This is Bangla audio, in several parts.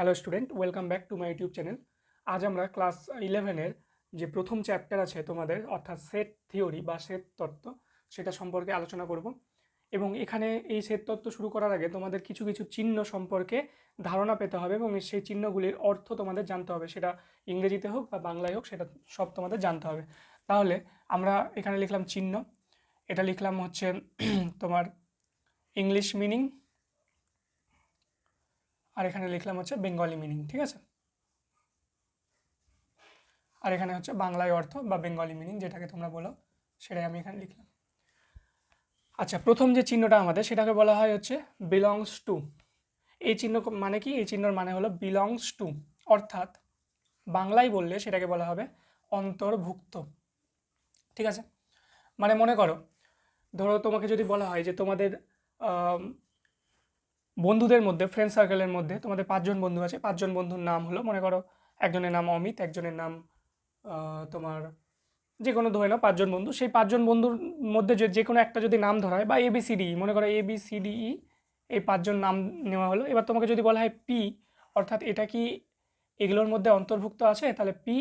Hello student welcome back to my YouTube channel আজ আমরা ক্লাস ইলেভেনের যে প্রথম চ্যাপ্টার আছে তোমাদের, অর্থাৎ সেট থিওরি বা সেট তত্ত্ব, সেটা সম্পর্কে আলোচনা করব। এবং এখানে এই সেট তত্ত্ব শুরু করার আগে তোমাদের কিছু কিছু চিহ্ন সম্পর্কে ধারণা পেতে হবে এবং সেই চিহ্নগুলির অর্থ তোমাদের জানতে হবে। সেটা ইংরেজিতে হোক বা বাংলায় হোক, সেটা সব তোমাদের জানতে হবে। তাহলে আমরা এখানে লিখলাম চিহ্ন। এটা লিখলাম হচ্ছে, তোমার ইংলিশ মিনিং আর এখানে লিখলাম হচ্ছে বেঙ্গলি মিনিং ঠিক আছে? আর এখানে হচ্ছে বাংলায় অর্থ বা বেঙ্গলি মিনিং যেটাকে তোমরা বলো, সেটাই আমি এখানে লিখলাম। আচ্ছা প্রথম যে চিহ্নটা আমাদের, সেটাকে বলা হয় হচ্ছে বিলংস টু এই চিহ্ন মানে কি? এই চিহ্নর মানে হলো বিলংস টু অর্থাৎ বাংলায় বললে সেটাকে বলা হবে অন্তর্ভুক্ত। ঠিক আছে? মানে মনে করো, ধরো তোমাকে যদি বলা হয় যে তোমাদের বন্ধুদের মধ্যে ফ্রেন্ড সার্কেলের মধ্যে, তোমাদের পাঁচজন বন্ধু আছে, পাঁচজন বন্ধুর নাম হলো, মনে করো, একজনের নাম অমিত, একজনের নাম তোমার যে কোনো ধরে নাও, পাঁচজন বন্ধু। সেই পাঁচজন বন্ধুর মধ্যে যে যে কোনো একটা যদি নাম ধরা হয়, বা এবিসিডি মনে করো A B C D E এই পাঁচজন নাম নেওয়া হলো। এবার তোমাকে যদি বলা হয় পি অর্থাৎ এটা কি এগুলোর মধ্যে অন্তর্ভুক্ত আছে? তাহলে পি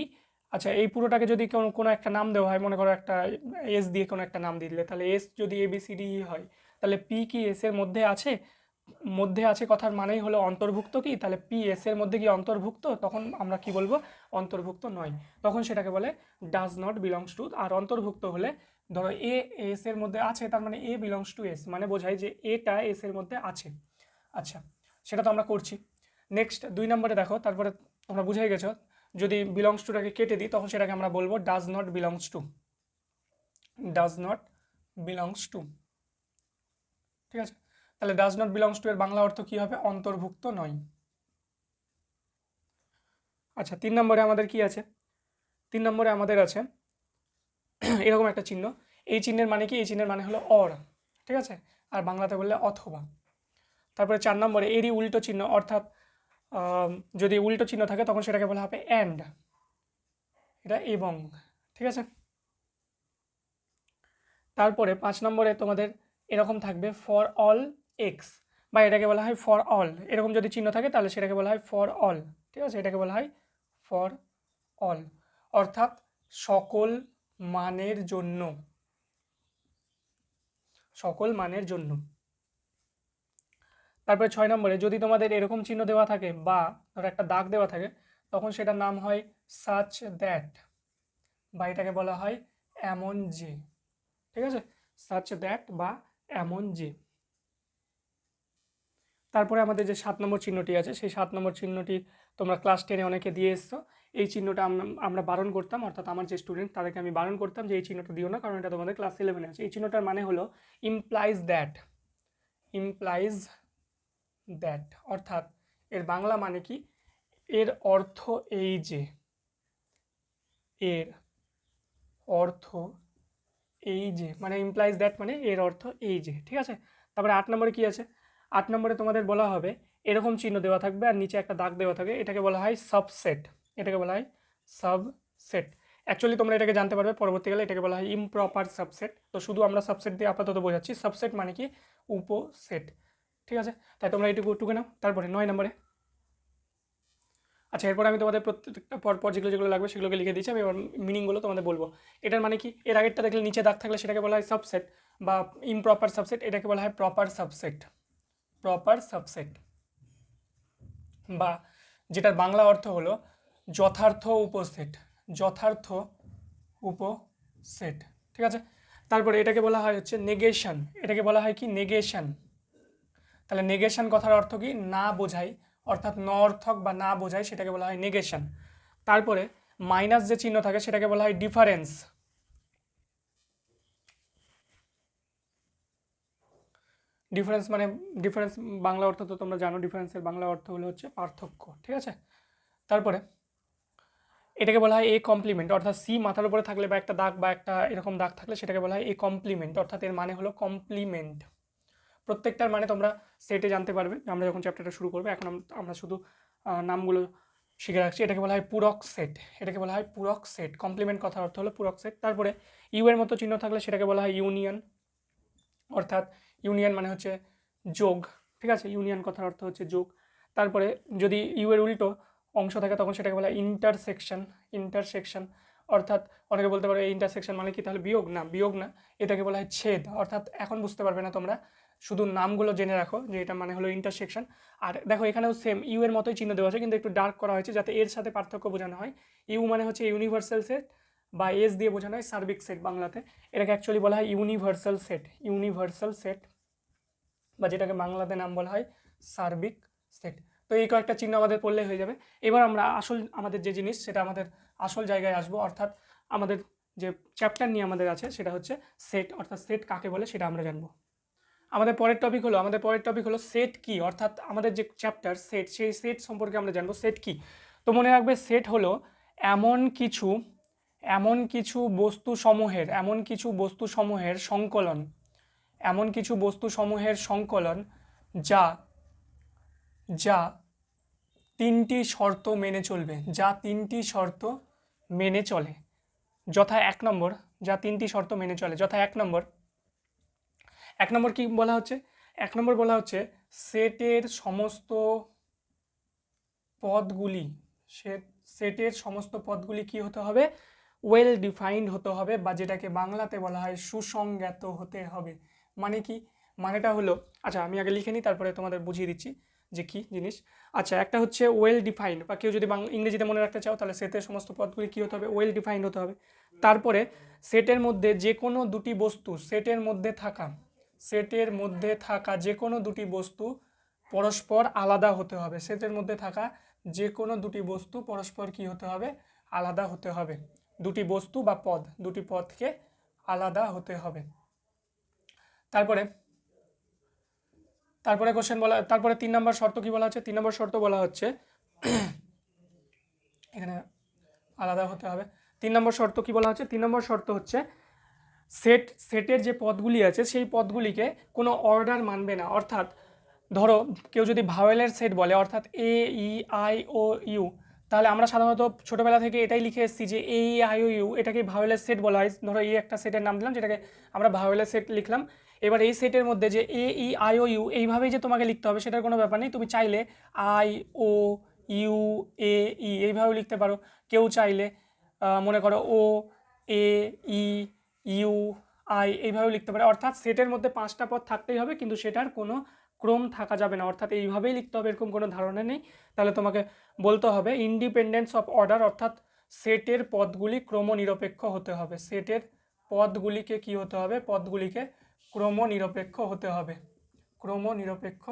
আচ্ছা এই পুরোটাকে যদি কোনো কোনো একটা নাম দেওয়া হয়, মনে করো একটা এস দিয়ে কোনো একটা নাম দিয়ে দিলে, তাহলে এস যদি এ বি সি ডি হয়, তাহলে পি কি এস এর মধ্যে আছে? মধ্যে আছে কথার মানেই হলো অন্তর্ভুক্ত কি? তাহলে পি এস এর মধ্যে কি অন্তর্ভুক্ত, তখন আমরা কি বলব? অন্তর্ভুক্ত নয়। তখন সেটাকে বলে ডাজ নট বিলংস টু আর অন্তর্ভুক্ত হলে ধরো এ এস এর মধ্যে আছে, তার মানে এ বিলংস টু এস মানে বোঝায় যে এটা এস এর মধ্যে আছে। আচ্ছা সেটা তো আমরা করছি। নেক্সট দুই নম্বরে দেখো, তারপরে তোমরা বুঝে গেছো, যদি বিলংস টুটাকে কেটে দিই, তখন সেটাকে আমরা বলব does not belongs to does not belongs to ঠিক আছে? তাহলে ডাজ নট বিলংস টু এর বাংলা অর্থ কি হবে? অন্তর্ভুক্ত নয়। আচ্ছা তিন নম্বরে আমাদের কি আছে? তিন নম্বরে আমাদের আছে, এরকম একটা চিহ্ন। এই চিহ্নের মানে কি? এই চিহ্নের মানে হলো অর ঠিক আছে? আর বাংলাতে বললে অথবা। তারপরে চার নম্বরে এরই উল্টো চিহ্ন, অর্থাৎ যদি উল্টো চিহ্ন থাকে তখন সেটাকে বলা হবে অ্যান্ড এটা এবং, ঠিক আছে? তারপরে পাঁচ নম্বরে তোমাদের এরকম থাকবে ফর অল এক্স বা এটাকে বলা হয় ফর অল এরকম যদি চিহ্ন থাকে, তাহলে সেটাকে বলা হয় ফর অল ঠিক আছে? এটাকে বলা হয় ফর অল অর্থাৎ সকল মানের জন্য। সকল মানের জন্য। তারপরে ছয় নম্বরে, যদি তোমাদের এরকম চিহ্ন দেওয়া থাকে বা ধরো একটা দাগ দেওয়া থাকে, তখন সেটার নাম হয় সাচ দ্যাট বা এটাকে বলা হয় এমন যে। ঠিক আছে? সাচ দ্যাট বা এমন যে। তারপরে আমাদের যে সাত নম্বর চিহ্নটি আছে, সেই সাত নম্বর চিহ্নটি তোমরা ক্লাস টেনে অনেকে দিয়ে এসছো। এই চিহ্নটা আমরা বারণ করতাম, অর্থাৎ আমার যে স্টুডেন্ট তাদেরকে আমি বারণ করতাম যে এই চিহ্নটা দিও না, কারণ এটা তোমাদের ক্লাস ইলেভেনে আছে। এই চিহ্নটার মানে হলো ইমপ্লাইজ দ্যাট ইমপ্লাইজ দ্যাট অর্থাৎ এর বাংলা মানে কি? এর অর্থ এই যে, এর অর্থ এই যে মানে ইমপ্লাইজ দ্যাট মানে এর অর্থ এই যে, ঠিক আছে? তারপরে আট নম্বরে কি আছে? আট নম্বরে তোমাদের বলা হবে, এরকম চিহ্ন দেওয়া থাকবে আর নিচে একটা দাগ দেওয়া থাকে, এটাকে বলা হয় সাবসেট এটাকে বলা হয় সাবসেট অ্যাকচুয়ালি তোমরা এটাকে জানতে পারবে, পরবর্তীকালে এটাকে বলা হয় ইমপ্রপার সাবসেট তো শুধু আমরা সাবসেট দিয়ে আপাতত বোঝাচ্ছি সাবসেট মানে কি? উপসেট। ঠিক আছে? তাই তোমরা এটুকু টুকে নাও, তারপরে নয় নম্বরে। আচ্ছা এরপর আমি তোমাদের প্রত্যেকটা পর পর যেগুলো যেগুলো লাগবে সেগুলোকে লিখে দিচ্ছি, আমি এবার মিনিংগুলো তোমাদের বলব। এটার মানে কি? এর আগেরটা দেখলে নিচে দাগ থাকলে সেটাকে বলা হয় সাবসেট বা ইমপ্রপার সাবসেট এটাকে বলা হয় প্রপার সাবসেট প্রপার সাবসেট বা যেটার বাংলা অর্থ হলো যথার্থ উপসেট যথার্থ উপসেট ঠিক আছে? তারপরে এটাকে বলা হয় হচ্ছে নেগেশন এটাকে বলা হয় কি? নেগেশন তাহলে নেগেশন কথার অর্থ কি? না বোঝাই, অর্থাৎ ন অর্থক বা না বোঝাই সেটাকে বলা হয় নেগেশন তারপরে মাইনাস যে চিহ্ন থাকে সেটাকে বলা হয় ডিফারেন্স ডিফারেন্স মানে ডিফারেন্স বাংলা অর্থ তো তোমরা জানো ডিফারেন্সের বাংলা অর্থ হলো হচ্ছে পার্থক্য, ঠিক আছে? তারপরে এটাকে বলা হয় এ কমপ্লিমেন্ট অর্থাৎ সি মাথার উপরে থাকলে বা একটা দাগ বা একটা এরকম দাগ থাকলে সেটাকে বলা হয় এ কমপ্লিমেন্ট অর্থাৎ এর মানে হলো কমপ্লিমেন্ট প্রত্যেকটার মানে তোমরা সেটে জানতে পারবে, আমরা যখন চ্যাপ্টারটা শুরু করব, এখন আমরা শুধু নামগুলো শিখে রাখছি। এটাকে বলা হয় পূরক সেট এটাকে বলা হয় পূরক সেট কমপ্লিমেন্ট কথার অর্থ হলো পূরক সেট তারপরে ইউ এর মতো চিহ্ন থাকলে সেটাকে বলা হয় ইউনিয়ন অর্থাৎ ইউনিয়ন মানে হচ্ছে যোগ, ঠিক আছে? ইউনিয়ন কথার অর্থ হচ্ছে যোগ। তারপরে যদি ইউ এর উল্টো অংশ থাকে, তখন সেটাকে বলা ইন্টারসেকশন ইন্টারসেকশন অর্থাৎ অনেকে বলতে পারো এই ইন্টারসেকশন মানে কি? তাহলে বিয়োগ না বিয়োগ না। এটাকে বলা হয় ছেদ। অর্থাৎ এখন বুঝতে পারবে না তোমরা। শুধু নামগুলো জেনে রাখো যে এটা মানে হলো ইন্টারসেকশন আর দেখো এখানেও সেম ইউ এর মতোই চিহ্ন দেওয়া আছে, কিন্তু একটু ডার্ক করা হয়েছে যাতে এর সাথে পার্থক্য বোঝানো হয়। ইউ মানে হচ্ছে ইউনিভার্সাল সেট বা এস দিয়ে বোঝানো হয় সার্বিক সেট বাংলাতে। এটাকে অ্যাকচুয়ালি বলা হয় ইউনিভার্সাল সেট ইউনিভার্সাল সেট বা যেটাকে বাংলাতে নাম বলা হয় সার্বিক সেট তো এই কয়েকটা চিহ্ন আমাদের পড়লে হয়ে যাবে। এবার আমরা আসল, আমাদের যে জিনিস, সেটা আমাদের আসল জায়গায় আসব। অর্থাৎ আমাদের যে চ্যাপ্টার নিয়ে আমাদের আছে, সেটা হচ্ছে সেট অর্থাৎ সেট কাকে বলে, সেটা আমরা জানব। আমাদের পরের টপিক হলো, আমাদের পরের টপিক হলো সেট কি? অর্থাৎ আমাদের যে চ্যাপ্টার সেট সেই সেট সম্পর্কে আমরা জানব সেট কি? তো মনে রাখবে সেট হলো এমন কিছু এমন কিছু বস্তু সমূহের এমন কিছু বস্তু সমূহের সংকলন, এমন কিছু বস্তু সমূহের সংকলন যা যা তিনটি শর্ত মেনে চলবে, যা তিনটি শর্ত মেনে চলে। যথা এক নম্বর, যা তিনটি শর্ত মেনে চলে। যথা এক নম্বর এক নম্বর কি বলা হচ্ছে? এক নম্বর বলা হচ্ছে সেটের সমস্ত পদগুলি, সে- সেটের সমস্ত পদগুলি কি হতে হবে? ওয়েল ডিফাইন্ড হতে হবে বা যেটাকে বাংলাতে বলা হয় সুসংজ্ঞাত হতে হবে। মানে কি? মানেটা হলো আচ্ছা আমি আগে লিখে নিই, তারপরে তোমাদের বুঝিয়ে দিচ্ছি যে কী জিনিস। আচ্ছা একটা হচ্ছে ওয়েল ডিফাইন্ড বা কেউ যদি ইংরেজিতে মনে রাখতে চাও, তাহলে সেটের সমস্ত পদগুলি কী হতে হবে? ওয়েল ডিফাইন্ড হতে হবে। তারপরে সেটের মধ্যে যে কোনো দুটি বস্তু সেটের মধ্যে থাকা সেটের মধ্যে থাকা যে কোনো দুটি বস্তু পরস্পর আলাদা হতে হবে। সেটের মধ্যে থাকা যে কোনো দুটি বস্তু পরস্পর কি হতে হবে? আলাদা হতে হবে। দুটি বস্তু বা পদ, দুটি পদকে আলাদা হতে হবে। তারপরে তারপরে কোশ্চেন বলা, তারপরে তিন নম্বর শর্ত কি বলা হচ্ছে? তিন নম্বর শর্ত বলা হচ্ছে, এখানে আলাদা হতে হবে। তিন নম্বর শর্ত কি বলা হচ্ছে? তিন নম্বর শর্ত হচ্ছে সেট সেটের যে পদগুলি আছে, সেই পদগুলিকে কোনো অর্ডার মানবে না। অর্থাৎ, ধরো, কেউ যদি ভাওয়েলের সেট বলে, অর্থাৎ এ ই আই ও ইউ তাহলে আমরা সাধারণত ছোটোবেলা থেকে এটাই লিখে এসেছি যে এ ই আই ইউ এটাকে ভাওয়েলের সেট বলা হয়। ধরো এই একটা সেটের নাম দিলাম, যেটাকে আমরা ভাওয়েলের সেট লিখলাম। এবার এই সেটের মধ্যে যে এ ই আই ও ইউ এইভাবেই যে তোমাকে লিখতে হবে, সেটার কোনো ব্যাপার নেই। তুমি চাইলে আই ও ইউ এ ই এইভাবেও লিখতে পারো। কেউ চাইলে মনে করো ও এ ই ইউ আই এইভাবেও লিখতে পারে। অর্থাৎ সেটের মধ্যে পাঁচটা পদ থাকতেই হবে, কিন্তু সেটার কোনো ক্রম থাকা যাবে না, অর্থাৎ এইভাবেই লিখতে হবে, এরকম কোনো ধারণা নেই। তাহলে তোমাকে বলতে হবে ইন্ডিপেন্ডেন্স অফ অর্ডার অর্থাৎ সেটের পদগুলি ক্রমনিরপেক্ষ হতে হবে। সেটের পদগুলিকে কি হতে হবে? পদগুলিকে ক্রমনিরপেক্ষ হতে হবে। ক্রমনিরপেক্ষ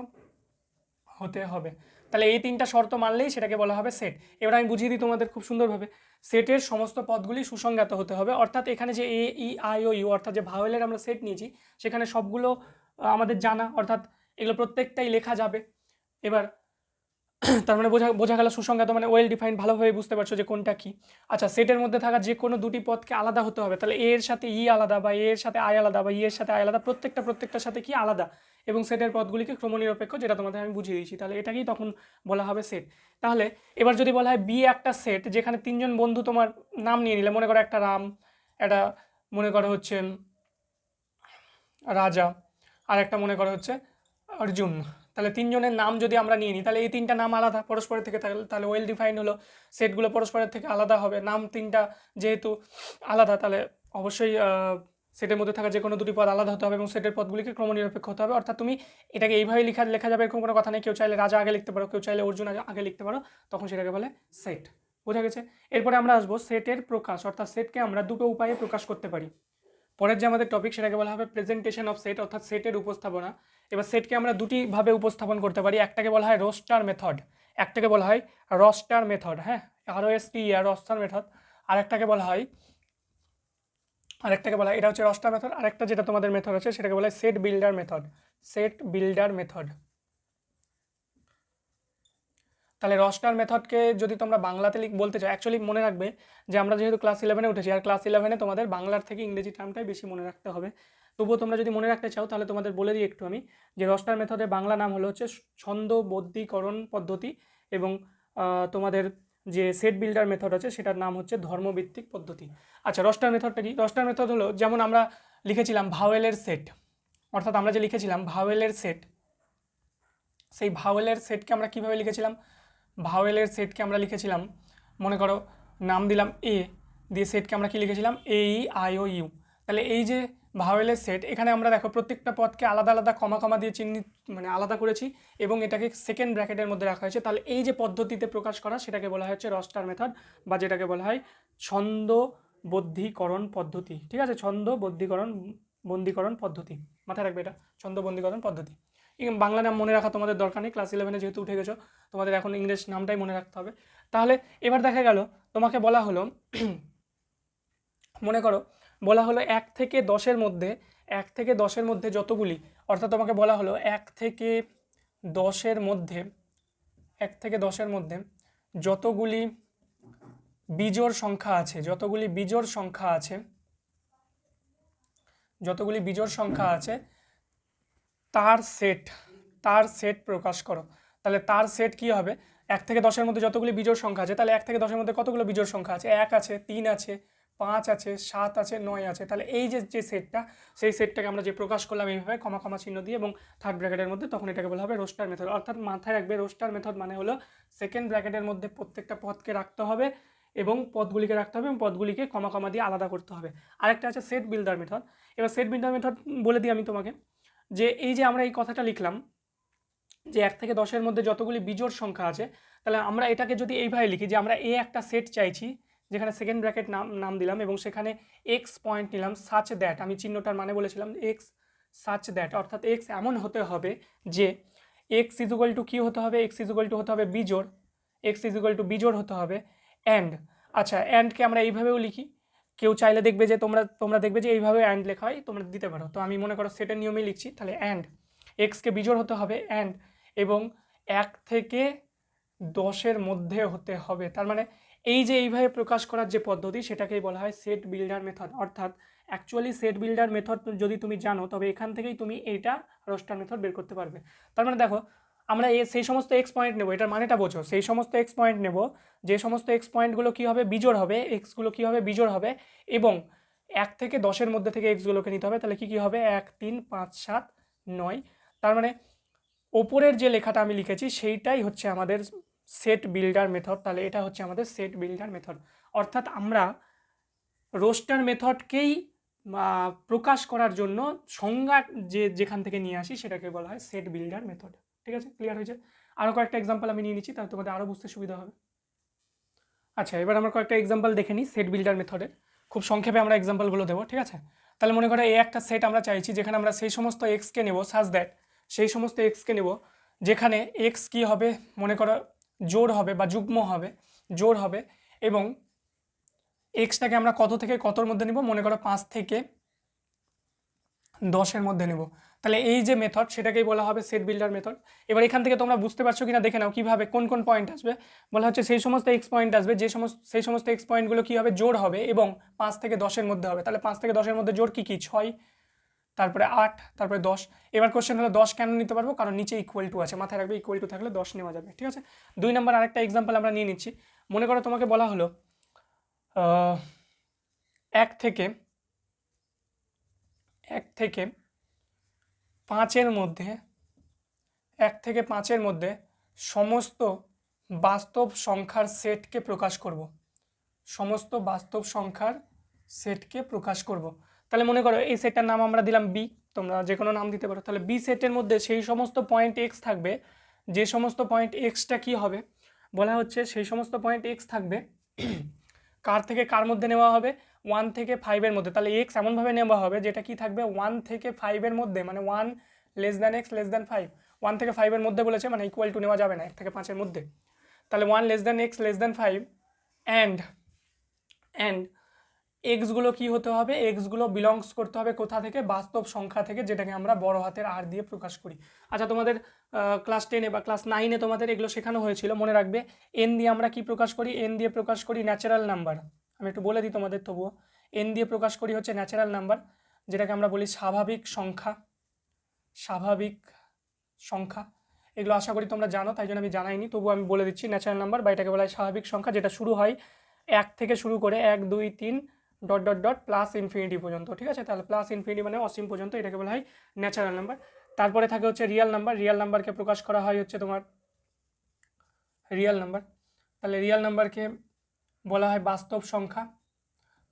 হতে হবে। তাহলে এই তিনটা শর্ত মানলেই সেটাকে বলা হবে সেট এবার আমি বুঝিয়ে দিই তোমাদের খুব সুন্দরভাবে। সেটের সমস্ত পদগুলি সুসংজ্ঞাত হতে হবে, অর্থাৎ এখানে যে এ ই আই ও ইউ অর্থাৎ যে ভাওয়েলের আমরা সেট নিয়েছি, সেখানে সবগুলো আমাদের জানা, অর্থাৎ এগুলো প্রত্যেকটাই লেখা যাবে। এবার তার মানে বোঝা বোঝা গেল সুসংজ্ঞাত মানে ওয়েল ডিফাইন ভালোভাবে বুঝতে পারছ যে কোনটা কি। আচ্ছা সেটের মধ্যে থাকা যে কোনো দুটি পদকে আলাদা হতে হবে, তাহলে এর সাথে ই আলাদা বা এর সাথে আই আলাদা বা ইয়ের সাথে আই আলাদা, প্রত্যেকটা, প্রত্যেকটার সাথে কি আলাদা। এবং সেটের পদগুলিকে ক্রমনিরপেক্ষ, যেটা তোমাদের আমি বুঝিয়ে দিয়েছি, তাহলে এটাকেই তখন বলা হবে সেট তাহলে এবার যদি বলা হয় বি একটা সেট যেখানে তিনজন বন্ধু তোমার নাম নিয়ে নিলে, মনে করো একটা রাম, একটা মনে করো হচ্ছে রাজা, আর একটা মনে করো হচ্ছে অর্জুন, তাহলে তিনজনের নাম যদি আমরা নিয়ে নিই, তাহলে এই তিনটা নাম আলাদা পরস্পরের থেকে তাহলে তাহলে ওয়েল ডিফাইন হলো। সেটগুলো পরস্পরের থেকে আলাদা হবে। নাম তিনটা যেহেতু আলাদা, তাহলে অবশ্যই সেটের মধ্যে থাকা যে কোনো দুটি পদ আলাদা হতে হবে এবং সেটের পদগুলিকে ক্রমনিরপেক্ষ হতে হবে। অর্থাৎ তুমি এটাকে এইভাবে লেখা লেখা যাবে এরকম কোনো কথা নেই। কেউ চাইলে রাজা আগে লিখতে পারো, কেউ চাইলে অর্জুন আগে লিখতে পারো। তখন সেটাকে বলে সেট। বোঝা গেছে? এরপরে আমরা আসব সেটের প্রকাশ। অর্থাৎ সেটকে আমরা দুটো উপায়ে প্রকাশ করতে পারি। পরের যে আমাদের টপিক সেটাকে বলা হবে প্রেজেন্টেশন অফ সেট অর্থাৎ সেটের উপস্থাপনা। এবার সেটকে আমরা দুটিভাবে উপস্থাপন করতে পারি। একটাকে বলা হয় রোস্টার মেথড একটাকে বলা হয় রস্টার মেথড হ্যাঁ? আর এস টি আর রস্টার মেথড আর একটাকে বলা হয়, আরেকটাকে বলা হয়, এটা হচ্ছে রস্টার মেথড আরেকটা যেটা তোমাদের মেথড আছে, সেটাকে বলা হয় set builder method set builder method তাহলে রস্টার মেথডকে যদি তোমরা বাংলাতে লিখ বলতে চাও অ্যাকচুয়ালি মনে রাখবে যে আমরা যেহেতু ক্লাস ইলেভেনে উঠেছি, আর ক্লাস ইলেভেনে তোমাদের বাংলার থেকে ইংরেজি টার্মটাই বেশি মনে রাখতে হবে। তবুও তোমরা যদি মনে রাখতে চাও, তাহলে তোমাদের বলে দিই একটু আমি যে রস্টার মেথডের বাংলা নাম হলো হচ্ছে ছন্দবদ্ধীকরণ পদ্ধতি এবং তোমাদের যে সেট বিল্ডার মেথড আছে, সেটার নাম হচ্ছে ধর্মভিত্তিক পদ্ধতি। আচ্ছা রস্টার মেথডটা কি? রস্টার মেথড হলো যেমন আমরা লিখেছিলাম ভাওয়েলের সেট অর্থাৎ আমরা যে লিখেছিলাম ভাওয়েলের সেট সেই ভাওয়েলের সেটকে আমরা কীভাবে লিখেছিলাম? ভাওয়েলের সেটকে আমরা লিখেছিলাম। মনে করো, নাম দিলাম এ দিয়ে সেটকে আমরা কি লিখেছিলাম? এ ই আই ও ইউ তাহলে এই যে ভাওয়েলের সেট, এখানে আমরা দেখো প্রত্যেকটা পদকে আলাদা আলাদা কমা কমা দিয়ে চিহ্নিত মানে আলাদা করেছি এবং এটাকে সেকেন্ড ব্র্যাকেটের মধ্যে রাখা হয়েছে। তাহলে এই যে পদ্ধতিতে প্রকাশ করা, সেটাকে বলা হচ্ছে রস্টার মেথড বা যেটাকে বলা হয় ছন্দবদ্ধীকরণ পদ্ধতি। ঠিক আছে? ছন্দবদ্ধীকরণ, বন্দীকরণ পদ্ধতি। মাথায় রাখবে এটা? ছন্দবন্দীকরণ পদ্ধতি। বাংলা নাম মনে রাখা তোমাদের দরকার নেই ক্লাস ইলেভেনে যেহেতু উঠে গেছো, তোমাদের এখন ইংলিশ নামটাই মনে রাখতে হবে। তাহলে এবার দেখা গেল, তোমাকে বলা হলো, মনে করো, বলা হলো এক থেকে দশের মধ্যে, এক থেকে দশের মধ্যে যতগুলি, অর্থাৎ তোমাকে বলা হলো এক থেকে দশের মধ্যে, এক থেকে দশের মধ্যে যতগুলি বিজোড় সংখ্যা আছে, যতগুলি বিজোড় সংখ্যা আছে, যতগুলি বিজোড় সংখ্যা আছে তার সেট তার সেট প্রকাশ করো। তাহলে তার সেট কি হবে? এক থেকে দশের মধ্যে যতগুলি বিজোড় সংখ্যা আছে, তাহলে এক থেকে দশের মধ্যে কতগুলো বিজোড় সংখ্যা আছে? এক আছে, তিন আছে, পাঁচ আছে, সাত আছে, নয় আছে। তাহলে এই যে যে সেটটা সেই সেটটাকে আমরা যে প্রকাশ করলাম এইভাবে কমা কমা চিহ্ন দিয়ে এবং থার্ড ব্র্যাকেটের মধ্যে তখন এটাকে বলা হবে রোস্টার মেথড অর্থাৎ মাথায় রাখবে রোস্টার মেথড মানে হলো সেকেন্ড ব্র্যাকেটের মধ্যে প্রত্যেকটা পদকে রাখতে হবে এবং পদগুলিকে রাখতে হবে এবং পদগুলিকে কমা কমা দিয়ে আলাদা করতে হবে। আরেকটা আছে সেট বিল্ডার মেথড এবার সেট বিল্ডার মেথড বলে দিই আমি তোমাকে। যে এই যে আমরা এই কথাটা লিখলাম যে এক থেকে দশের মধ্যে যতগুলি বিজোড় সংখ্যা আছে, তাহলে আমরা এটাকে যদি এইভাবে লিখি যে আমরা এ একটা সেট চাইছি, যেখানে সেকেন্ড ব্র্যাকেট নাম নাম দিলাম এবং সেখানে এক্স পয়েন্ট নিলাম সাচ দ্যাট আমি চিহ্নটার মানে বলেছিলাম এক্স সাচ দ্যাট অর্থাৎ এক্স এমন হতে হবে যে এক্স ইজুগাল টু কী হতে হবে? এক্স ইজুগাল টু হতে হবে বিজোড় এক্স ইজুগল টু বিজোড় হতে হবে অ্যান্ড আচ্ছা অ্যান্ডকে আমরা এইভাবেও লিখি? কেউ চাইলে দেখবে যে তোমরা তোমরা দেখবে যে এইভাবে অ্যান্ড লেখা হয়, তোমরা দিতে পারো। তো আমি মনে করো সেটের নিয়মেই লিখছি, তাহলে অ্যান্ড এক্সকে বিজোড় হতে হবে অ্যান্ড এবং এক থেকে দশের মধ্যে হতে হবে। তার মানে এই যে এইভাবে প্রকাশ করার যে পদ্ধতি, সেটাকেই বলা হয় সেট বিল্ডার মেথড অর্থাৎ অ্যাকচুয়ালি সেট বিল্ডার মেথড যদি তুমি জানো, তবে এখান থেকেই তুমি এইটা রোস্টার মেথড বের করতে পারবে। তার মানে দেখো আমরা এ সেই সমস্ত এক্স পয়েন্ট নেব, এটার মানেটা বোঝো। সেই সমস্ত এক্স পয়েন্ট নেব, যে সমস্ত এক্স পয়েন্টগুলো কী হবে? বিজোড় হবে এক্সগুলো কী হবে? বিজোড় হবে এবং এক থেকে দশের মধ্যে থেকে এক্সগুলোকে নিতে হবে, তাহলে কী কী হবে? এক, তিন, পাঁচ, সাত, নয়। তার মানে ওপরের যে লেখাটা আমি লিখেছি, সেইটাই হচ্ছে আমাদের সেট বিল্ডার মেথড তাহলে এটা হচ্ছে আমাদের সেট বিল্ডার মেথড অর্থাৎ আমরা রোস্টার মেথডকেই প্রকাশ করার জন্য সংজ্ঞা যে যেখান থেকে নিয়ে আসি, সেটাকে বলা হয় সেট বিল্ডার মেথড ঠিক আছে? ক্লিয়ার হয়েছে? আরও কয়েকটা এক্সাম্পল আমি নিয়ে নিচ্ছি, তাহলে তোমাদের আরও বুঝতে সুবিধা হবে। আচ্ছা এবার আমরা কয়েকটা এক্সাম্পল দেখে নিই সেট বিল্ডার মেথডের খুব সংক্ষেপে আমরা এক্সাম্পলগুলো দেবো, ঠিক আছে? তাহলে মনে করো এই একটা সেট আমরা চাইছি যেখানে আমরা সেই সমস্ত এক্সকে নেব সাজ দ্যাট সেই সমস্ত এক্সকে নেব, যেখানে এক্স কি হবে? মনে করো জোর হবে বা যুগ্ম হবে জোর হবে এবং এক্সটাকে আমরা কত থেকে কতর মধ্যে নেব? মনে করো পাঁচ থেকে দশের মধ্যে নেব। তাহলে এই যে মেথড সেটাকেই বলা হবে সেট বিল্ডার মেথড এবার এখান থেকে তোমরা বুঝতে পারছ কিনা দেখে নাও কীভাবে কোন কোন পয়েন্ট আসবে। বলা হচ্ছে সেই সমস্ত এক্স পয়েন্ট আসবে, যে সমস্ত, সেই সমস্ত এক্স পয়েন্টগুলো কী হবে? জোর হবে এবং পাঁচ থেকে দশের মধ্যে হবে। তাহলে পাঁচ থেকে দশের মধ্যে জোর কী কী? ছয়, তারপরে আট, তারপরে দশ। এবার কোশ্চেন হলো দশ কেন নিতে পারব? কারণ নিচে ইকুয়াল টু আছে। মাথায় রাখবে ইকুয়াল টু থাকলে দশ নেওয়া যাবে, ঠিক আছে? দুই নম্বর আরেকটা এক্সাম্পল আমরা নিয়ে নিচ্ছি। মনে করো তোমাকে বলা হলো এক থেকে এক থেকে পাঁচের মধ্যে, এক থেকে পাঁচের মধ্যে সমস্ত বাস্তব সংখ্যার সেটকে প্রকাশ করব। সমস্ত বাস্তব সংখ্যার সেটকে প্রকাশ করব। তাহলে মনে করো এই সেটটার নাম আমরা দিলাম বি তোমরা যে কোনো নাম দিতে পারো। তাহলে বি সেটের মধ্যে সেই সমস্ত পয়েন্ট এক্স থাকবে। যে সমস্ত পয়েন্ট এক্সটা কি হবে? বলা হচ্ছে সেই সমস্ত পয়েন্ট এক্স থাকবে। কার থেকে কার মধ্যে নেওয়া হবে? ওয়ান থেকে ফাইভের মধ্যে, তাহলে এক্স এমনভাবে নেওয়া হবে যেটা কি থাকবে ওয়ান থেকে ফাইভের মধ্যে মানে one less than x less than five one থেকে ফাইভের মধ্যে বলেছে মানে ইকুয়াল টু নেওয়া যাবে না, এক থেকে পাঁচের মধ্যে। তাহলে one less than x less than five and and এক্সগুলো কি হতে হবে? এক্সগুলো বিলংস করতে হবে কোথা থেকে? বাস্তব সংখ্যা থেকে, যেটাকে আমরা বড় হাতের আর দিয়ে প্রকাশ করি। আচ্ছা তোমাদের ক্লাস টেনে বা ক্লাস নাইনে তোমাদের এগুলো শেখানো হয়েছিল, মনে রাখবে? এন দিয়ে আমরা কি প্রকাশ করি? এন দিয়ে প্রকাশ করি ন্যাচারাল নাম্বার আমি একটু বলে দিই তোমাদের তবুও। এন দিয়ে প্রকাশ করি হচ্ছে ন্যাচারাল নাম্বার যেটাকে আমরা বলি স্বাভাবিক সংখ্যা স্বাভাবিক সংখ্যা। এগুলো আশা করি তোমরা জানো, তাই জন্য আমি জানাইনি, তবুও আমি বলে দিচ্ছি ন্যাচারাল নাম্বার বা এটাকে বলা হয় স্বাভাবিক সংখ্যা, যেটা শুরু হয় এক থেকে শুরু করে এক, দুই, তিন dot dot dot plus infinity পর্যন্ত, ঠিক আছে? তাহলে প্লাস ইনফিনিটি মানে অসীম পর্যন্ত, এটাকে বলা হয় ন্যাচারাল নাম্বার তারপরে থাকে হচ্ছে রিয়েল নাম্বার রিয়েল নাম্বারকে প্রকাশ করা হয় হচ্ছে তোমার রিয়েল নাম্বার তাহলে রিয়েল নাম্বারকে বলা হয় বাস্তব সংখ্যা।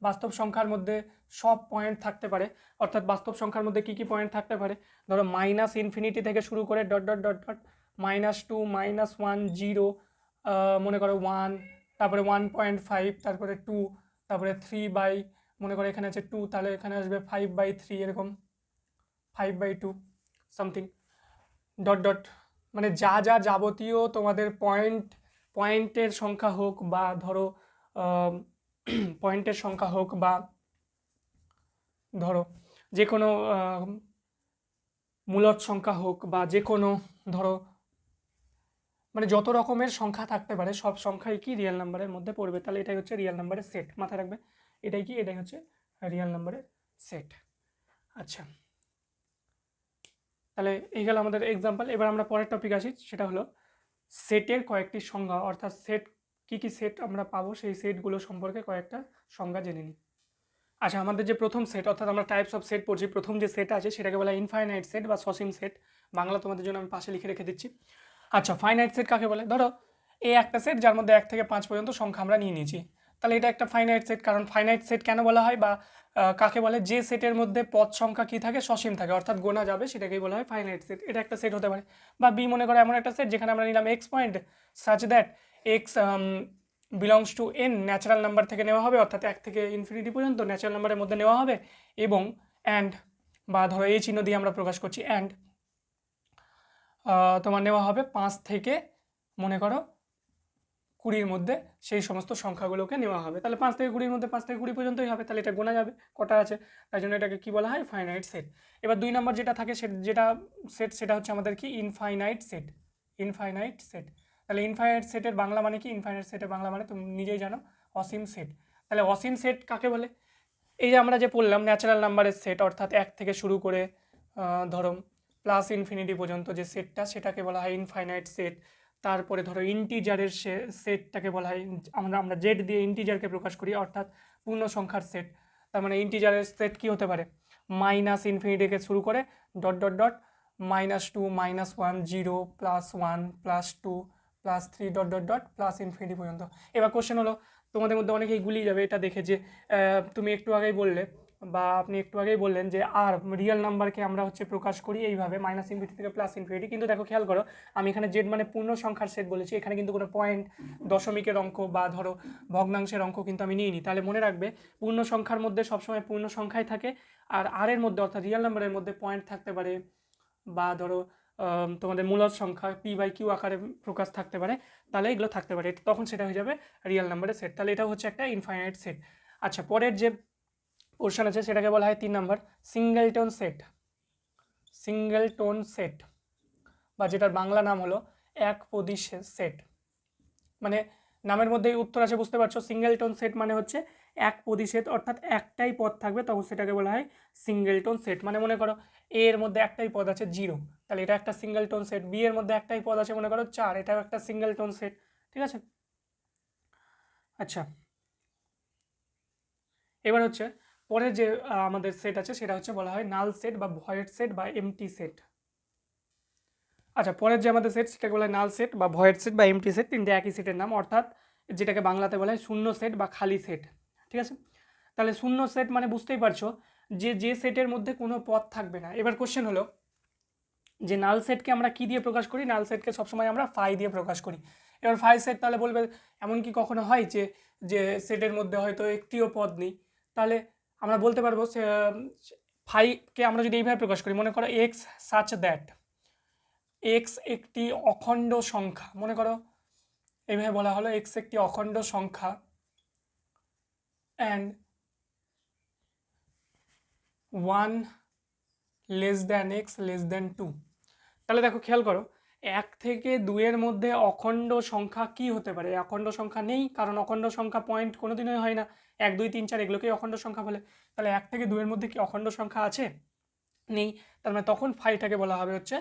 বাস্তব সংখ্যার মধ্যে সব পয়েন্ট থাকতে পারে। অর্থাৎ বাস্তব সংখ্যার মধ্যে কী কী পয়েন্ট থাকতে পারে? ধরো মাইনাস ইনফিনিটি থেকে শুরু করে dot dot dot dot minus two minus one zero মনে করো ওয়ান তারপরে ওয়ান পয়েন্ট ফাইভ তারপরে টু তারপরে থ্রি বাই মনে করো এখানে আছে টু তাহলে এখানে আসবে ফাইভ বাই থ্রি এরকম five by two something dot dot মানে যা যা যাবতীয় তোমাদের পয়েন্ট পয়েন্টের সংখ্যা হোক বা ধরো পয়েন্টের সংখ্যা হোক বা ধরো যে কোনো মূলদ সংখ্যা হোক বা যে কোনো, ধরো মানে যত রকমের সংখ্যা থাকতে পারে, সব সংখ্যাই কি রিয়েল নাম্বারের মধ্যে পড়বে? তাহলে এটাই হচ্ছে রিয়েল নাম্বারের সেট মাথায় রাখবে, এটাই কি? এটাই হচ্ছে রিয়েল নাম্বারের সেট আচ্ছা। তাহলে এই গেল আমাদের এক্সাম্পল এবার আমরা পরের টপিক আসি, সেটা হলো সেটের কয়েকটি সংজ্ঞা, অর্থাৎ সেট কী কী সেট আমরা পাবো সেই সেটগুলো সম্পর্কে কয়েকটা সংজ্ঞা জেনে নিই। আচ্ছা আমাদের যে প্রথম সেট অর্থাৎ আমরা টাইপস অফ সেট পড়ছি, প্রথম যে সেট আছে সেটাকে বলা ইনফাইনাইট সেট বা সসীম সেট বাংলা তোমাদের জন্য আমি পাশে লিখে রেখে দিচ্ছি। আচ্ছা ফাইনাইট সেট কাকে বলে? ধরো এই একটা সেট যার মধ্যে এক থেকে পাঁচ পর্যন্ত সংখ্যা আমরা নিয়ে নিয়েছি। তাহলে এটা একটা ফাইনাইট সেট কারণ ফাইনাইট সেট কেন বলা হয় বা কাকে বলে? যে সেটের মধ্যে পদ সংখ্যা কী থাকে? সসীম থাকে, অর্থাৎ গোনা যাবে, সেটাকেই বলা হয় ফাইনাইট সেট এটা একটা সেট হতে পারে। বা বি মনে করো এমন একটা সেট যেখানে আমরা নিলাম x point such that x belongs to N natural number থেকে নেওয়া হবে, অর্থাৎ এক থেকে ইনফিনিটি পর্যন্ত ন্যাচারাল নাম্বারের মধ্যে নেওয়া হবে, এবং অ্যান্ড বা ধরো এই চিহ্ন দিয়ে আমরা প্রকাশ করছি অ্যান্ড তোমার নেওয়া হবে পাঁচ থেকে, মনে করো, কুড়ির মধ্যে সেই সমস্ত সংখ্যাগুলোকে নেওয়া হবে। তাহলে পাঁচ থেকে কুড়ির মধ্যে পাঁচ থেকে কুড়ি পর্যন্তই হবে, তাহলে এটা গোনা যাবে, কটা আছে? তাই জন্য এটাকে কী বলা হয়? ফাইনাইট সেট এবার দুই নম্বর যেটা থাকে, সে যেটা সেট সেটা হচ্ছে আমাদের কি? ইনফাইনাইট সেট ইনফাইনাইট সেট তাহলে ইনফাইনাইট সেটের বাংলা মানে কি? ইনফাইনাইট সেটের বাংলা মানে তুমি নিজেই জানো, অসীম সেট তাহলে অসীম সেট কাকে বলে? এই যে আমরা যে পড়লাম ন্যাচারাল নাম্বারের সেট অর্থাৎ এক থেকে শুরু করে ধরো প্লাস ইনফিনিটি পর্যন্ত যে সেটটা সেটাকে বলা হয় ইনফাইনাইট সেট তারপরে ধরো ইন্টিজারের সেটটাকে বলা হয়, আমরা আমরা জেড দিয়ে ইন্টিজারকে প্রকাশ করি, অর্থাৎ পূর্ণ সংখ্যার সেট তার মানে ইন্টিজারের সেট কী হতে পারে? মাইনাস ইনফিনিটিকে শুরু করে dot dot dot minus two minus one zero plus one plus two plus three dot dot dot plus infinity পর্যন্ত। এবার কোশ্চেন হলো, তোমাদের মধ্যে অনেকেই গুলিয়ে যাবে, এটা দেখে যে তুমি একটু আগেই বললে, বা আপনি একটু আগেই বললেন যে, আর রিয়েল নাম্বারকে আমরা হচ্ছে প্রকাশ করি এইভাবে মাইনাস ইনফিনিটি থেকে প্লাস ইনফিনিটি কিন্তু দেখো, খেয়াল করো, আমি এখানে জেড মানে পূর্ণ সংখ্যার সেট বলেছি, এখানে কিন্তু কোনো পয়েন্ট দশমিকের অঙ্ক বা ধরো ভগ্নাংশের অঙ্ক কিন্তু আমি নিইনি। তাহলে মনে রাখবে, পূর্ণ সংখ্যার মধ্যে সবসময় পূর্ণ সংখ্যাই থাকে, আর আর এর মধ্যে, অর্থাৎ রিয়েল নাম্বারের মধ্যে পয়েন্ট থাকতে পারে, বা ধরো তোমাদের মূলত সংখ্যা পি বাই কিউ আকারে প্রকাশ থাকতে পারে, তাহলে এগুলো থাকতে পারে। তখন সেটা হয়ে যাবে রিয়েল নাম্বারের সেট তাহলে এটা হচ্ছে একটা ইনফাইনাইট সেট আচ্ছা পরের যে পোর্শন আছে, সেটাকে বলা হয় তিন number singleton set singleton set বা যেটার বাংলা নাম হলো এক পদি সেট মানে নামের মধ্যেই উত্তর আছে, বুঝতে পারছ? সিঙ্গেল টোন সেট মানে হচ্ছে এক পদি সেট অর্থাৎ একটাই পদ থাকবে, তখন সেটাকে বলা হয় সিঙ্গেল টোন সেট মানে মনে করো এ এর মধ্যে একটাই পদ আছে জিরো তাহলে এটা একটা সিঙ্গেল টোন সেট বি এর মধ্যে একটাই পদ আছে মনে করো চার। এটাও একটা সিঙ্গেল টোন সেট ঠিক আছে? আচ্ছা। এবার হচ্ছে পরে যে আমাদের সেট আছে সেটা হচ্ছে বলা হয় নাল সেট বা ভয়েড সেট বা এমটি সেট আচ্ছা পরের যে আমাদের সেট সেটাকে বলা হয় নাল সেট বা ভয়েড সেট বা এমটি সেট তিনটে একই সেটের নাম। অর্থাৎ যেটাকে বাংলাতে বলা হয় শূন্য সেট বা খালি সেট ঠিক আছে? তাহলে শূন্য সেট মানে বুঝতেই পারছ যে যে সেটের মধ্যে কোনো পথ থাকবে না। এবার কোশ্চেন হলো যে নাল সেটকে আমরা কি দিয়ে প্রকাশ করি? নাল সেটকে সবসময় আমরা ফাই দিয়ে প্রকাশ করি। এবার ফাই সেট তাহলে বলবে, এমন কি কখনো হয় যে যে সেটের মধ্যে হয়তো একটিও পদ নেই? তাহলে আমরা বলতে পারব ফাইকে আমরা যদি এইভাবে প্রকাশ করি, মনে করো এক্স সাচ দ্যাট এক্স একটি অখণ্ড সংখ্যা, মনে করো এইভাবে বলা হলো এক্স একটি অখণ্ড সংখ্যা and one less than x less than two তাহলে দেখো, খেয়াল করো, এক থেকে দুইয়ের মধ্যে অখণ্ড সংখ্যা কি হতে পারে? অখণ্ড সংখ্যা নেই, কারণ অখণ্ড সংখ্যা পয়েন্ট কোনোদিনই হয় না। এক, দুই, তিন, চার এগুলোকেই অখণ্ড সংখ্যা বলে। তাহলে এক থেকে দুইয়ের মধ্যে কি অখণ্ড সংখ্যা আছে? নেই। তার মানে তখন ফাইটাকে বলা হবে হচ্ছে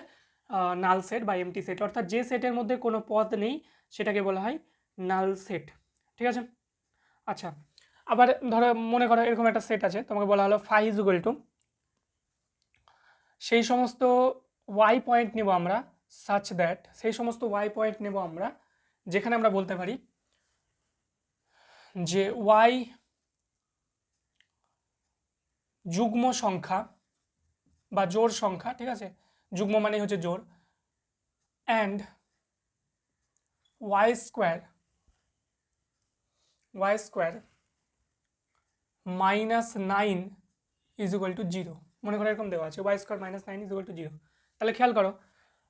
নাল সেট বা এমটি সেট অর্থাৎ যে সেটের মধ্যে কোনো পদ নেই, সেটাকে বলা হয় নাল সেট ঠিক আছে? আচ্ছা আবার ধরো মনে করো এরকম একটা সেট আছে, তোমাকে বলা হলো ফাই ইজ ইকুয়াল টু সেই সমস্ত ওয়াই পয়েন্ট নেব আমরা সাচ দ্যাট সেই সমস্ত ওয়াই পয়েন্ট নেব আমরা যেখানে আমরা বলতে পারি যে ওয়াই যুগ্ম সংখ্যা বা জোর সংখ্যা, ঠিক আছে? যুগ্ম মানে হচ্ছে জোর and y square y square minus nine is equal to zero মনে করো এরকম দেওয়া আছে। Y square minus nine is equal to zero তাহলে খেয়াল করো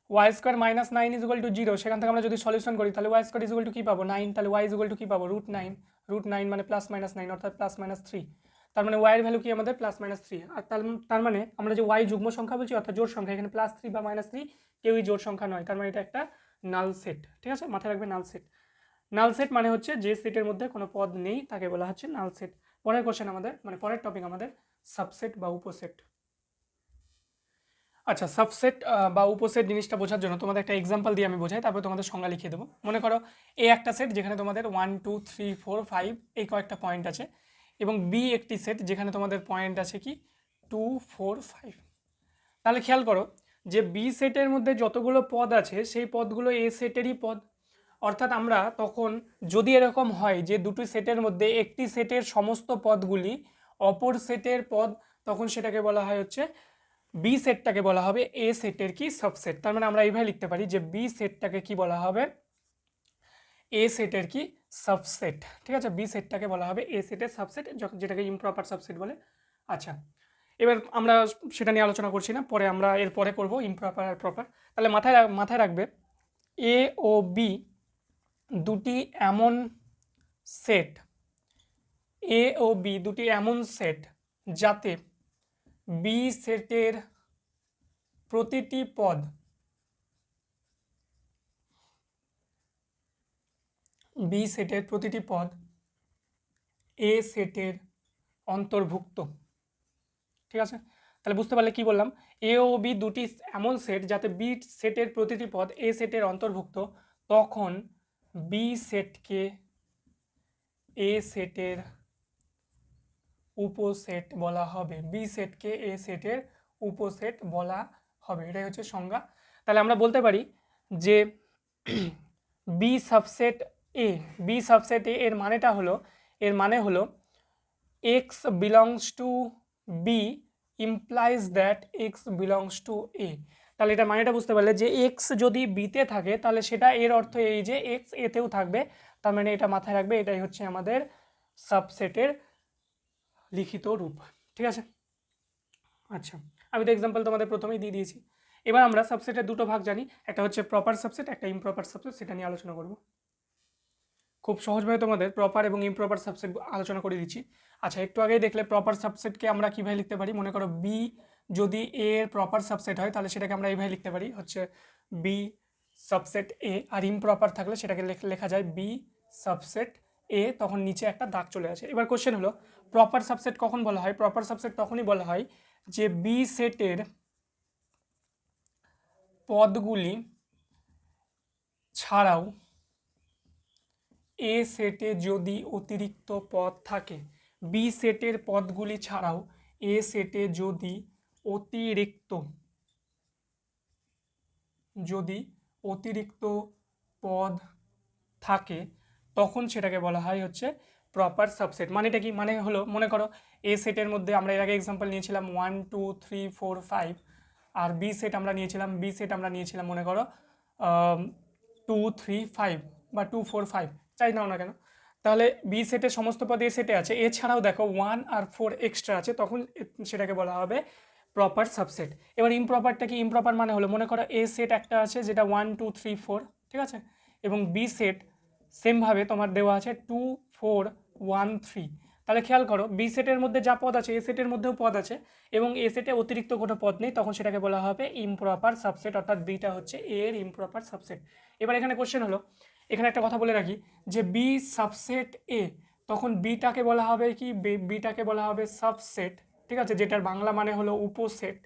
y square minus nine is equal to zero সেখান থেকে আমরা যদি সলিউশন করি, তাহলে y square is equal to কী পাবো? নাইন তাহলে ওয়াই ইজ ইকুয়াল টু কী পাবো? রুট নাইন রুট নাইন মানে প্লাস মাইনাস নাইন অর্থাৎ প্লাস মাইনাস থ্রি তার মানে ওয়াইয়ের ভ্যালু কি আমাদের? প্লাস মাইনাস থ্রি আর তার মানে আমরা যে ওয়াই যুগ্ম সংখ্যা বলছি, অর্থাৎ জোড় সংখ্যা, এখানে প্লাস থ্রি বা মাইনাস থ্রি কেউই জোড় সংখ্যা নয়। তার মানে এটা একটা নাল সেট ঠিক আছে? মাথায় রাখবে নাল সেট নাল সেট মানে হচ্ছে যে সেটের মধ্যে কোনো পদ নেই, তাকে বলা হচ্ছে নাল সেট পরের কোশ্চেন আমাদের মানে পরের টপিক আমাদের সাবসেট বা উপসেট। আচ্ছা সাবসেট বা উপসেট জিনিসটা বোঝার জন্য তোমাদের একটা এক্সাম্পল দিয়ে আমি বোঝাই, তারপর তোমাদের সংজ্ঞা লিখিয়ে দেবো। মনে করো এ একটা সেট যেখানে তোমাদের one two three four five এই কয়েকটা পয়েন্ট আছে, এবং বি একটি সেট যেখানে তোমাদের পয়েন্ট আছে কি? টু ফোর ফাইভ তাহলে খেয়াল করো যে বি সেটের মধ্যে যতগুলো পদ আছে, সেই পদগুলো এ সেটেরই পদ। অর্থাৎ আমরা তখন যদি এরকম হয় যে দুটি সেটের মধ্যে একটি সেটের সমস্ত পদগুলি অপর সেটের পদ, তখন সেটাকে বলা হয় হচ্ছে বি সেটটাকে বলা হবে এ সেটের কি সাবসেট তার মানে আমরা এইভাবে লিখতে পারি যে বি সেটটাকে কি বলা হবে? এ সেটের কি সাবসেট ঠিক আছে? বি সেটটাকে বলা হবে এ সেটের সাবসেট যেটাকে ইমপ্রপার সাবসেট বলে। আচ্ছা এবার আমরা সেটা নিয়ে আলোচনা করছি না, পরে আমরা এর পরে করব ইমপ্রপার আর প্রপার তাহলে মাথায় মাথায় রাখবে এ ও বি দুটি এমন সেট, এ ও বি দুটি এমন সেট যাতে বি সেটের প্রতিটি পদ বি সেটের প্রতিটি পদ এ সেটের অন্তর্ভুক্ত। ঠিক আছে? তাহলে বুঝতে পারলে কি বললাম? এ ও বি দুটি এমন সেট যাতে বি সেটের প্রতিটি পদ এ সেটের অন্তর্ভুক্ত, তখন বি সেটকে এ সেটের উপসেট বলা হবে। বি সেটকে এ সেটের উপসেট বলা হবে। এটাই হচ্ছে সংজ্ঞা। তাহলে আমরা বলতে পারি যে B subset A B subset A এর মানেটা হলো, এর মানে হলো x belongs to B implies that x belongs to A তাহলে এটা মানেটা বুঝতে পারলে যে এক্স যদি বিতে থাকে, তাহলে সেটা এর অর্থ এই যে এক্স এতেও থাকবে। তার মানে এটা মাথায় রাখবে, এটাই হচ্ছে আমাদের সাবসেটের লিখিত রূপ। ঠিক আছে? আচ্ছা আমি তো এক্সাম্পল তোমাদের প্রথমেই দিয়ে দিয়েছি। এবার আমরা সাবসেটের দুটো ভাগ জানি। একটা হচ্ছে প্রপার সাবসেট একটা ইমপ্রপার সাবসেট সেটা নিয়ে আলোচনা করব। খুব সহজভাবে তোমাদের প্রপার এবং ইমপ্রপার সাবসেট আলোচনা করে দিচ্ছি। আচ্ছা একটু আগেই দেখলে প্রপার সাবসেটকে আমরা কীভাবে লিখতে পারি? মনে করো বি যদি এ এর প্রপার সাবসেট হয়, তাহলে সেটাকে আমরা এইভাবে লিখতে পারি। হচ্ছে বি সাবসেট এ আর ইমপ্রপার থাকলে সেটাকে লেখ- যায় বি সাবসেট এ তখন নিচে একটা দাগ চলে আসে। এবার কোশ্চেন হলো প্রপার সাবসেট কখন বলা হয়? প্রপার সাবসেট তখনই বলা হয় যে বি সেটের পদগুলি ছাড়াও এ সেটে যদি অতিরিক্ত পদ থাকে বি সেটের পদগুলি ছাড়াও এ সেটে যদি অতিরিক্ত। যদি অতিরিক্ত পদ থাকে, তখন সেটাকে বলা হয় হচ্ছে প্রপার সাবসেট মানেটা কি? মানে হলো, মনে করো, এ সেটের মধ্যে আমরা এর আগে এক্সাম্পল নিয়েছিলাম one two three four five আর বি সেট আমরা নিয়েছিলাম বি সেট আমরা নিয়েছিলাম, মনে করো টু থ্রি ফাইভ বা টু ফোর ফাইভ চাই নাও না কেন? তাহলে বি সেটের সমস্ত পদ এ সেটে আছে। এছাড়াও দেখো ওয়ান আর ফোর এক্সট্রা আছে, তখন সেটাকে বলা হবে প্রপার সাবসেট এবার ইমপ্রপারটা কি? ইমপ্রপার মানে হলো, মনে করো এ সেট একটা আছে যেটা ওয়ান টু থ্রি ফোর ঠিক আছে? এবং বি সেট সেমভাবে তোমার দেওয়া আছে টু ফোর ওয়ান থ্রি তাহলে খেয়াল করো বি সেটের মধ্যে যা পদ আছে এ সেটের মধ্যেও পদ আছে এবং এ সেটে অতিরিক্ত কোনো পদ নেই, তখন সেটাকে বলা হবে ইমপ্রপার সাবসেট অর্থাৎ বিটা হচ্ছে এ এর ইমপ্রপার সাবসেট এবার এখানে কোশ্চেন হলো, এখানে একটা কথা বলে রাখি যে বি সাবসেট এ তখন বিটাকে বলা হবে কি? বিটাকে বলা হবে সাবসেট ঠিক আছে, যেটার বাংলা মানে হলো উপসেট।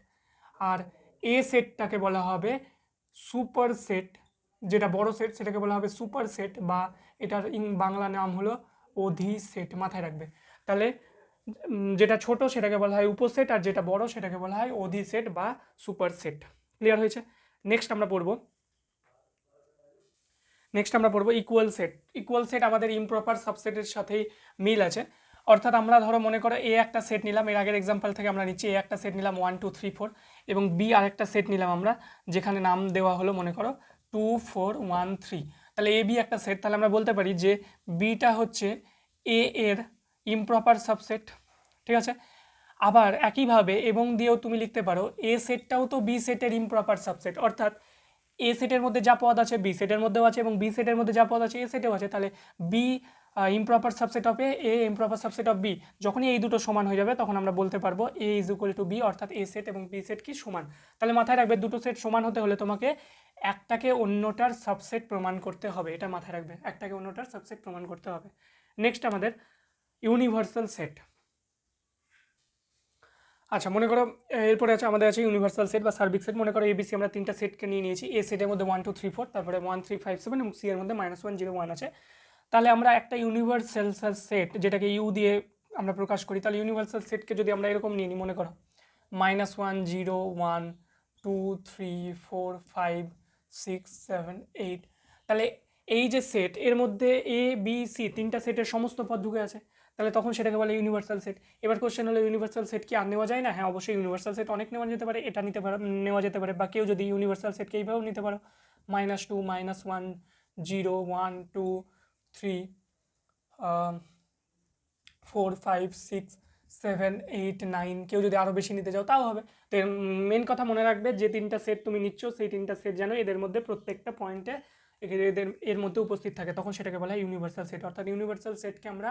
আর এ সেটটাকে বলা হবে সুপার সেট যেটা বড় সেট, সেটাকে বলা হবে সুপার সেট বা এটার ইং বাংলা নাম হলো অধি সেট মাথায় রাখবে। তাহলে যেটা ছোট সেটাকে বলা হয় উপসেট আর যেটা বড় সেটাকে বলা হয় অধি সেট বা সুপার সেট ক্লিয়ার হয়েছে? নেক্সট আমরা পড়ব। নেক্সট আমরা পড়ব ইকুয়াল সেট ইকুয়াল সেট আমাদের ইমপ্রপার সাবসেটের সাথেই মিল আছে। অর্থাৎ আমরা ধরো মনে করো এ একটা সেট নিলাম, এর আগের এক্সাম্পল থেকে আমরা নিচ্ছি এ একটা সেট নিলাম ওয়ান টু থ্রি ফোর এবং বি আরেকটা সেট নিলাম আমরা, যেখানে নাম দেওয়া হলো মনে করো টু ফোর ওয়ান থ্রি তাহলে এ বি একটা সেট তাহলে আমরা বলতে পারি যে বিটা হচ্ছে এ এর ইমপ্রপার সাবসেট ঠিক আছে? আবার একইভাবে এবং দিয়েও তুমি লিখতে পারো এ সেটটাও তো বি সেটের ইমপ্রপার সাবসেট অর্থাৎ এ সেটের মধ্যে যা পদ আছে বি সেটের মধ্যেও আছে এবং বি সেটের মধ্যে যা পদ আছে এ সেটেও আছে। তাহলে B improper subset of A A improper subset of B যখনই এই দুটো সমান হয়ে যাবে, তখন আমরা বলতে পারব A is equal to B অর্থাৎ এ সেট এবং বি সেট কি সমান। তাহলে মাথায় রাখবে, দুটো সেট সমান হতে হলে তোমাকে একটাকে অন্যটার সাবসেট প্রমাণ করতে হবে। এটা মাথায় রাখবে, একটাকে অন্যটার সাবসেট প্রমাণ করতে হবে। নেক্সট আমাদের ইউনিভার্সাল সেট আচ্ছা মনে করো, এরপরে আছে, আমাদের আছে ইউনিভার্সাল সেট বা সার্বিক সেট মনে করো এবিসি আমরা তিনটা সেটকে নিয়ে নিয়েছি। এ সেটের মধ্যে ওয়ান টু থ্রি ফোর তারপরে ওয়ান থ্রি ফাইভ সেভেন এবং সি এর মধ্যে মাইনাস ওয়ান জিরো ওয়ান আছে। তাহলে আমরা একটা ইউনিভার্সাল সেট যেটাকে ইউ দিয়ে আমরা প্রকাশ করি, তাহলে ইউনিভার্সাল সেটকে যদি আমরা এরকম নিয়ে নিই মনে করো minus one zero one two three four five six seven eight তাহলে এই যে সেট এর মধ্যে এ বি সি তিনটা সেটের সমস্ত পদ ঢুকে আছে, তাহলে তখন সেটাকে বলে ইউনিভার্সাল সেট এবার কোশ্চেন হলো ইউনিভার্সাল সেট কি আর নেওয়া যায় না? হ্যাঁ অবশ্যই ইউনিভার্সাল সেট অনেক নেওয়া যেতে পারে, এটা নিতে পারে, নেওয়া যেতে পারে, বা কেউ যদি ইউনিভার্সাল সেটকে এইভাবেও নিতে পারো minus two minus one zero one two three four five six seven eight nine কেউ যদি আরও বেশি নিতে চাও, তাও হবে। তো মেন কথা মনে রাখবে যে, তিনটা সেট তুমি নিচ্ছ, সেই তিনটা সেট যেন এদের মধ্যে প্রত্যেকটা পয়েন্টে এদের এর মধ্যে উপস্থিত থাকে। তখন সেটাকে বলা হয় ইউনিভার্সাল সেট অর্থাৎ ইউনিভার্সাল সেটকে আমরা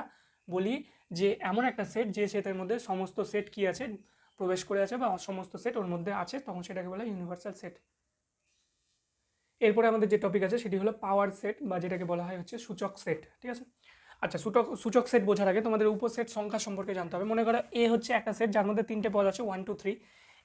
বলি যে, এমন একটা সেট যে সেটের মধ্যে সমস্ত সেট কি আছে, প্রবেশ করে আছে বা সমস্ত সেট ওর মধ্যে আছে, তখন সেটাকে বলা হয় ইউনিভার্সাল সেট এরপরে আমাদের যে টপিক আছে, সেটি হলো পাওয়ার সেট বা যেটাকে বলা হয় হচ্ছে সূচক সেট ঠিক আছে? আচ্ছা সূচক সূচক সেট বোঝার আগে তোমাদের উপসেট সংখ্যা সম্পর্কে জানতে হবে। মনে করো এ হচ্ছে একটা সেট যার মধ্যে তিনটে পদ আছে ওয়ান টু থ্রি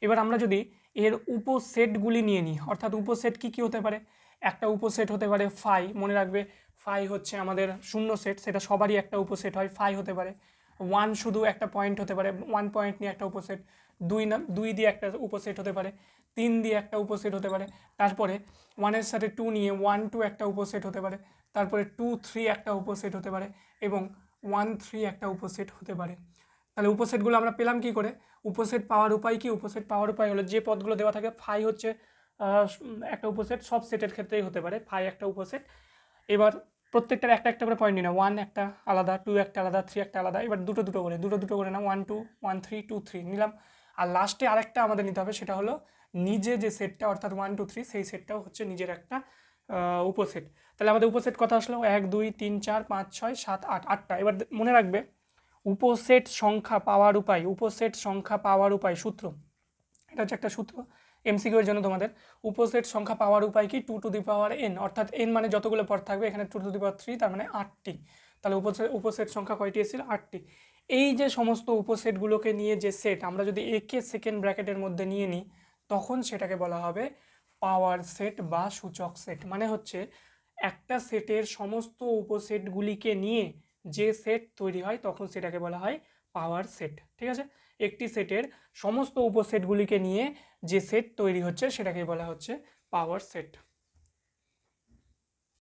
এবার আমরা যদি এর উপসেটগুলি নিয়ে নিই, অর্থাৎ উপসেট কী কী হতে পারে? একটা উপসেট হতে পারে ফাই মনে রাখবে ফাই হচ্ছে আমাদের শূন্য সেট সেটা সবারই একটা উপসেট হয় ফাই হতে পারে। ওয়ান শুধু একটা পয়েন্ট হতে পারে ওয়ান পয়েন্ট নিয়ে একটা উপসেট দুই না, দুই দিয়ে একটা উপসেট হতে পারে। তিন দিয়ে একটা উপসেট হতে পারে। তারপরে ওয়ানের সাথে টু নিয়ে ওয়ান টু একটা উপসেট হতে পারে। তারপরে টু থ্রি একটা উপসেট হতে পারে এবং ওয়ান থ্রি একটা উপসেট হতে পারে। তাহলে উপসেটগুলো আমরা পেলাম কি করে? উপসেট পাওয়ার উপায় কি? উপসেট পাওয়ার উপায় হলো যে পদগুলো দেওয়া থাকে ফাই হচ্ছে একটা উপসেট সব সেটের ক্ষেত্রেই হতে পারে ফাই একটা উপসেট। এবার প্রত্যেকটার একটা একটা করে পয়েন্ট নিই না ওয়ান একটা আলাদা টু একটা আলাদা থ্রি একটা আলাদা। এবার দুটো দুটো করে, দুটো দুটো করে না one two one three two three নিলাম। আর লাস্টে আরেকটা আমাদের নিতে হবে, সেটা হলো নিজে যে সেটটা অর্থাৎ ওয়ান টু থ্রি সেই সেটটাও হচ্ছে নিজের একটা উপসেট। তাহলে আমাদের উপসেট কথা আসলো এক, দুই, তিন, চার, পাঁচ, ছয়, সাত, আট, আটটা। এবার মনে রাখবে, উপসেট সংখ্যা পাওয়ার উপায়, উপসেট সংখ্যা পাওয়ার উপায় সূত্র। এটা হচ্ছে একটা সূত্র এমসিকিউ এর জন্য তোমাদের। উপসেট সংখ্যা পাওয়ার উপায় কি? Two to the power n অর্থাৎ এন মানে যতগুলো পদ থাকবে, এখানে two to the power three তার মানে আটটি। তাহলে উপসেট উপসেট সংখ্যা কয়টি এসেছিল? আটটি। এই যে সমস্ত উপসেটগুলোকে নিয়ে যে সেট আমরা যদি একে সেকেন্ড ব্র্যাকেটের মধ্যে নিয়ে নিই তখন সেটাকে বলা হবে পাওয়ার সেট বা সূচক সেট মানে হচ্ছে একটা সেটের সমস্ত উপসেটগুলিকে নিয়ে যে সেট তৈরি হয়, তখন সেটাকে বলা হয় পাওয়ার সেট ঠিক আছে? একটি সেটের সমস্ত উপসেটগুলিকে নিয়ে যে সেট তৈরি হচ্ছে সেটাকে বলা হচ্ছে পাওয়ার সেট